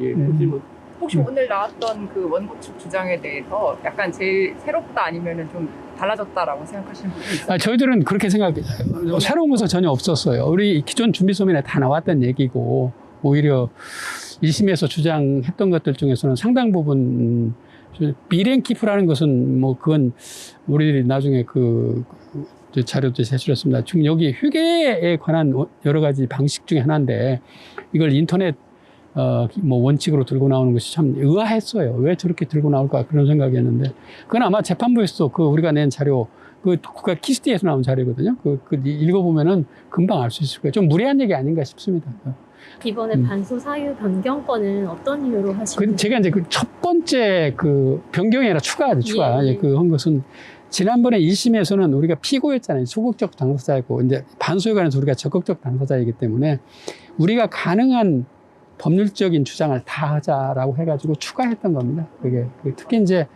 예, 네. 보시면 혹시 음. 오늘 나왔던 그 원고 측 주장에 대해서 약간 제일 새롭다 아니면은 좀 달라졌다라고 생각하시는 부분이 있어요? 아, 저희들은 그렇게 생각해요. 새로운 것은 전혀 없었어요. 우리 기존 준비 소민에 다 나왔던 얘기고, 오히려 1심에서 주장했던 것들 중에서는 상당 부분, 음, 비랭키프라는 것은 뭐, 그건 우리들이 나중에 그, 그 자료도 제출했습니다. 지금 여기 휴게에 관한 여러 가지 방식 중에 하나인데, 이걸 인터넷 어, 뭐 원칙으로 들고 나오는 것이 참 의아했어요. 왜 저렇게 들고 나올까 그런 생각이 했는데, 그건 아마 재판부에서도 그 우리가 낸 자료, 그 국가 키스티에서 나온 자료거든요. 그, 그 읽어보면은 금방 알 수 있을 거예요. 좀 무리한 얘기 아닌가 싶습니다. 이번에 음. 반소 사유 변경권은 어떤 이유로 하시는 그? 제가 이제 그 첫 번째 그 변경이 아니라 추가죠, 추가. 예, 예. 예, 그한 것은 지난번에 1심에서는 우리가 피고였잖아요. 소극적 당사자이고, 이제 반소에 관해서 우리가 적극적 당사자이기 때문에 우리가 가능한 법률적인 주장을 다 하자라고 해가지고 추가했던 겁니다. 그게 그 특히 이제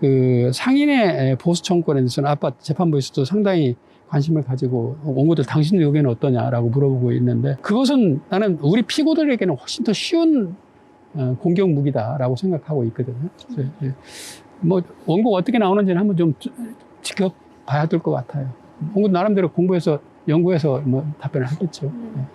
그 상인의 보수 청구권에 대해서는 아빠 재판부에서도 상당히 관심을 가지고 원고들 당신의 의견은 어떠냐라고 물어보고 있는데 그것은 나는 우리 피고들에게는 훨씬 더 쉬운 어, 공격 무기다라고 생각하고 있거든요. 뭐 원고가 어떻게 나오는지는 한번 좀 지켜봐야 될 것 같아요. 원고 나름대로 공부해서 연구해서 뭐 답변을 하겠죠. 음.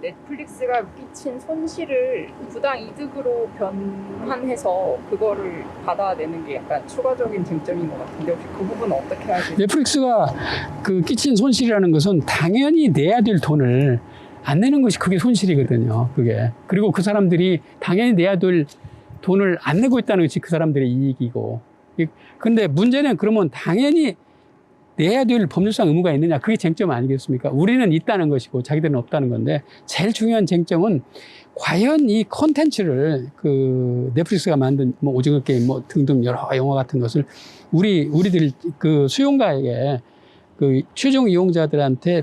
그 넷플릭스가 끼친 손실을 부당 이득으로 변환해서 그거를 받아내는 게 약간 추가적인 쟁점인 것 같은데 혹시 그 부분은 어떻게 하실지 넷플릭스가 그 끼친 손실이라는 것은 당연히 내야 될 돈을 안 내는 것이 그게 손실이거든요. 그게. 그리고 그 사람들이 당연히 내야 될 돈을 안 내고 있다는 것이 그 사람들의 이익이고. 이- 근데 문제는 그러면 당연히 내야 될 법률상 의무가 있느냐. 그게 쟁점 아니겠습니까? 우리는 있다는 것이고 자기들은 없다는 건데 제일 중요한 쟁점은 과연 이 콘텐츠를 그 넷플릭스가 만든 뭐 오징어 게임 뭐 등등 여러 영화 같은 것을 우리 우리들 그 수용가에게 그 최종 이용자들한테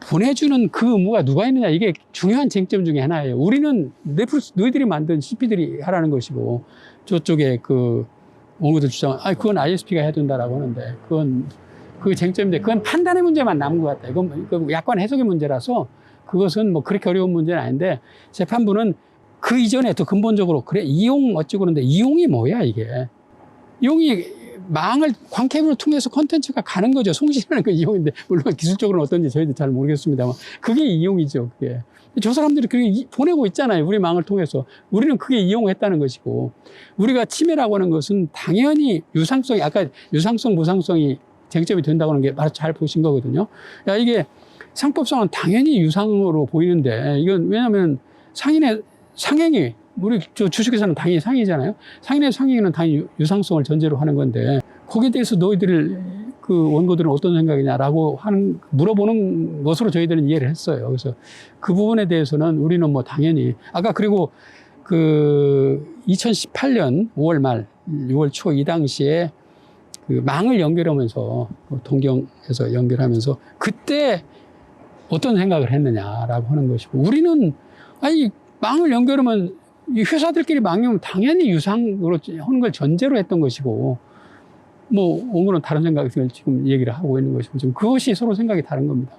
보내주는 그 의무가 누가 있느냐 이게 중요한 쟁점 중에 하나예요. 우리는 넷플릭스 너희들이 만든 CP들이 하라는 것이고 저쪽에 그 원고들 주장, 아 그건 ISP가 해야 된다라고 하는데 그건 그 쟁점인데 그건 판단의 문제만 남은 것 같아요. 이건 그 약관 해석의 문제라서 그것은 뭐 그렇게 어려운 문제는 아닌데 재판부는 그 이전에 더 근본적으로 그래 이용 어쩌고 그러는데 이용이 뭐야 이게 이용이 망을 광케이블을 통해서 콘텐츠가 가는 거죠. 송신하는 그 이용인데 물론 기술적으로는 어떤지 저희도 잘 모르겠습니다만 그게 이용이죠. 그게 저 사람들이 그게 이- 보내고 있잖아요. 우리 망을 통해서 우리는 그게 이용했다는 것이고 우리가 침해라고 하는 것은 당연히 유상성이 아까 유상성 무상성이 쟁점이 된다고 하는 게 바로 잘 보신 거거든요. 야 이게 상법상은 당연히 유상으로 보이는데 이건 왜냐하면 상인의 상행위 우리 저 주식회사는 당연히 상이잖아요. 상인의 상행위는 당연히 유- 유상성을 전제로 하는 건데 거기에 대해서 너희들 그 원고들은 어떤 생각이냐라고 하는 물어보는 것으로 저희들은 이해를 했어요. 그래서 그 부분에 대해서는 우리는 뭐 당연히 아까 그리고 그 2018년 5월 말 6월 초 이 당시에 그 망을 연결하면서 그 동경에서 연결하면서 그때 어떤 생각을 했느냐라고 하는 것이고 우리는 아니 망을 연결하면 이 회사들끼리 망이면 당연히 유상으로 하는 걸 전제로 했던 것이고 뭐 원고는 다른 생각을 지금 얘기를 하고 있는 것이고 지금 그것이 서로 생각이 다른 겁니다.